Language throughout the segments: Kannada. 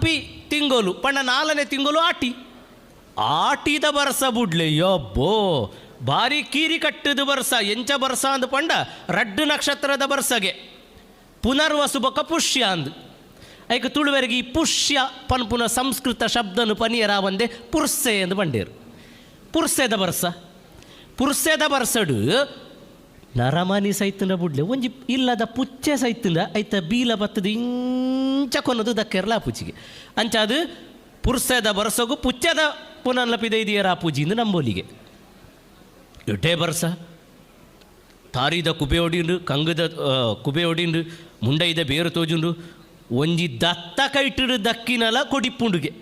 ರಬ್ಬಿ ತಿಂಗೋಲು ಪಂಡ ನಾಲ್ಕನೇ ತಿಂಗೋಲು ಆಟಿ. ಆಟಿದ ಬರಸ ಬುಡ್ಲೆ ಬಾರಿ ಭಾರಿ ಕೀರಿ ಕಟ್ಟದ ಬರ್ಸ, ಎಂಚ ಬರ್ಸ ಅಂದು ಪಂಡ ರಡ್ಡು ನಕ್ಷತ್ರದ ಬರ್ಸಗೆ. ಪುನರ್ವಸು ಬೊಕ ಪುಷ್ಯ ಅಂದು. ಐಕ ತುಳುವರೆಗೆ ಈ ಪುಷ್ಯ ಪನ್ಪುನ ಸಂಸ್ಕೃತ ಶಬ್ದನು ಪನಿಯರ ಬಂದೆ ಪುರ್ಸೆ ಎಂದು ಬಂಡೇರು ಪುರ್ಸೆದ ಬರಸ. ಪುರ್ಸೆದ ಬರ್ಸಡು ನರಮನಿ ಸೈತುಂಡ ಬುಡ್ಲೆ, ಒಂಜಿ ಇಲ್ಲದ ಪುಚ್ಚೆ ಸೈತುಂಡ ಐತ ಬೀಲ ಬತ್ತದ ಇಂಚ ಕೊನ್ನದು ದಕ್ಕೆರ್ಲ ಆ ಪೂಜಿಗೆ ಅಂಚ ಅದು ಪುರ್ಸೆದ ಬರ್ಸಗು ಪುಚ್ಚದ ಪುನರ್ಲಪಿದ ಇದೆಯರ ಆ ಪೂಜಿಂದು ನಂಬೋಲಿಗೆ. ಎಡ್ಡೆ ಬರ್ಸ? ತಾರಿದ ಕುಬೆ ಹೊಡಿಂಡು ಕಂಗದ ಕುಬೆ ಹೊಡಿಂಡು ಮುಂಡೈದ ಬೇರು ತೋಜುಂಡು, ಒಂಜಿ ದತ್ತ ಕೈಟಿಡು ದಕ್ಕಿನಲ ಕೊಡಿಪ್ಪುಂಡುಗೆ.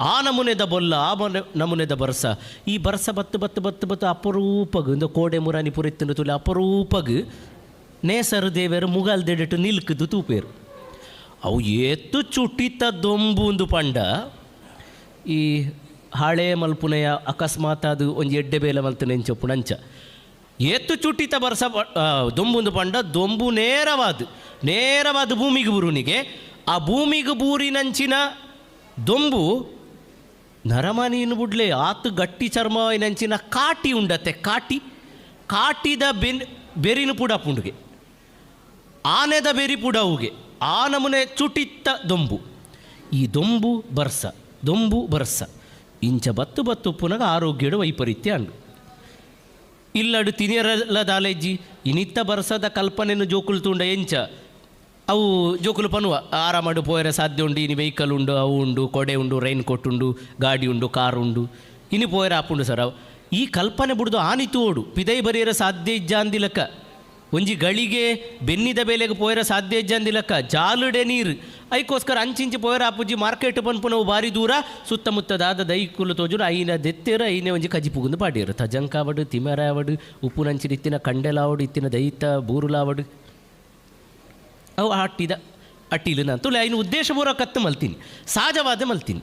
ಆ ನಮೂನೆದ ಬೊಲ್ಲ, ಆ ಮನೆ ನಮೂನೆದ ಬರ್ಸ. ಈ ಬರ್ಸ ಬತ್ತು ಬತ್ತು ಬತ್ತು ಬತ್ತು ಅಪರೂಪಗ್, ಇಂದು ಕೋಡೆ ಮುರಾನಿ ಪುರಿತ್ತಿನ ತುಲೆ ಅಪರೂಪಗು, ನೇಸರು ದೇವರು ಮುಗಲ್ ದೆಡೆಟು ನಿಲ್ಕದು ತೂಪೇರು. ಅವು ಏತು ದೊಂಬು ದೊಂಬುಂದು ಪಂಡ. ಈ ಹಳೆ ಮಲ್ಪುನೆಯ ಅಕಸ್ಮಾತ್ ಅದು ಒಂಜಿ ಎಡ್ಡೆ ಬೇಲೆ ಮಲ್ತನೆ ಎಂಚೊಪ್ಪು ನಂಚ. ಚುಟ್ಟಿತ ಬರ್ಸ ದೊಂಬುಂದು ಪಂಡ, ದೊಂಬು ನೇರವಾದ ನೇರವಾದ ಭೂಮಿಗೆ ಬುರುನಿಗೆ. ಆ ಭೂಮಿಗೆ ಬೂರಿನಂಚಿನ ದೊಂಬು ನರಮನೀನು ಬುಡ್ಲೆ ಆತು ಗಟ್ಟಿ ಚರ್ಮವಿನಂಚಿನ ಕಾಟಿ ಉಂಡತ್ತೆ. ಕಾಟಿ, ಕಾಟಿದ ಬೆನ್, ಬೆರಿನ ಪುಡ ಪುಂಡುಗೆ. ಆನೆದ ಬೆರಿ ಪುಡವುಗೆ ಆ ನಮುನೆ ಚುಟಿತ್ತ ದೊಂಬು. ಈ ದೊಂಬು ಬರ್ಸ ದೊಂಬು ಬರ್ಸ. ಇಂಚ ಬತ್ತು ಬತ್ತು ಪುನಗ ಆರೋಗ್ಯದ ವೈಪರೀತ್ಯ ಅಂಡು. ಇಲ್ಲಡು ತಿನಿಯರಲ್ಲದಾಲೇಜಿ ಇನಿತ್ತ ಬರ್ಸದ ಕಲ್ಪನೆಯನ್ನು ಜೋಕುಲು ತುಂಡ ಎಂಚ. ಅವು ಜೋಕುಲು ಪನ್ನುವ. ಆರಾಮಡು ಪೋಯರೆ ಸಾಧ್ಯ ಉಂಡು, ಇನಿ ವೆಹಿಕಲ್ ಉಂಡು, ಅವು ಉಂಡು, ಕೊಡೆ ಉಂಡು ರೈನ್ ಕೋಟ್ ಉಂಡು, ಗಾಡಿ ಉಂಡು ಕಾರ್ ಉಂಡು. ಇನಿ ಪೋಯರ ಆಪುಂಡು ಸರ್ ಈ ಕಲ್ಪನೆ ಬಿಡ್ದು ಆನಿತು ಓಡು. ಪಿದೈ ಬರೆಯರ ಸಾಧ್ಯ ಇಜ್ಜ ಅಂದಿಲಕ್ಕ. ಒಂಜಿ ಗಳಿಗೆ ಬೆನ್ನಿದ ಬೆಲೆಗೆ ಪೋಯರ ಸಾಧ್ಯ ಇಜ್ಜ ಅಂದಿಲಕ್ಕ. ಜಾಲುಡೆ ನೀರು. ಐಕೋಸ್ಕರ ಅಂಚಿಂಚಿ ಪೋಯರ ಆಪುಜಿ ಮಾರ್ಕೆಟ್ ಪನ್ಪುನವು ಬಾರಿ ದೂರ. ಸುತ್ತಮುತ್ತದಾದ ದೈಕುಲು ತೋಜುರು ಐನ ದೆತ್ತೆರ, ಐನೆ ಒಂಜಿ ಕಜಿ ಪುಗುಂದು ಪಾಡಿಯರು. ತಜಂಕಾವಡು, ತಿಮರಾವಡು, ಉಪ್ಪು ನಂಚಿನ ಇತ್ತಿನ ಕಂಡೆಲಾವಡು, ಇತ್ತಿನ ದೈತ ಬೂರುಲಾವಡು. ಅವು ಅಟ್ಟಿದ ಅಟ್ಟಿಲು ನಾನು ತುಳಿ ಉದ್ದೇಶಪೂರ್ವಕ ಕತ್ತು ಮಲ್ತೀನಿ ಸಹಜವಾದ ಮಲ್ತೀನಿ.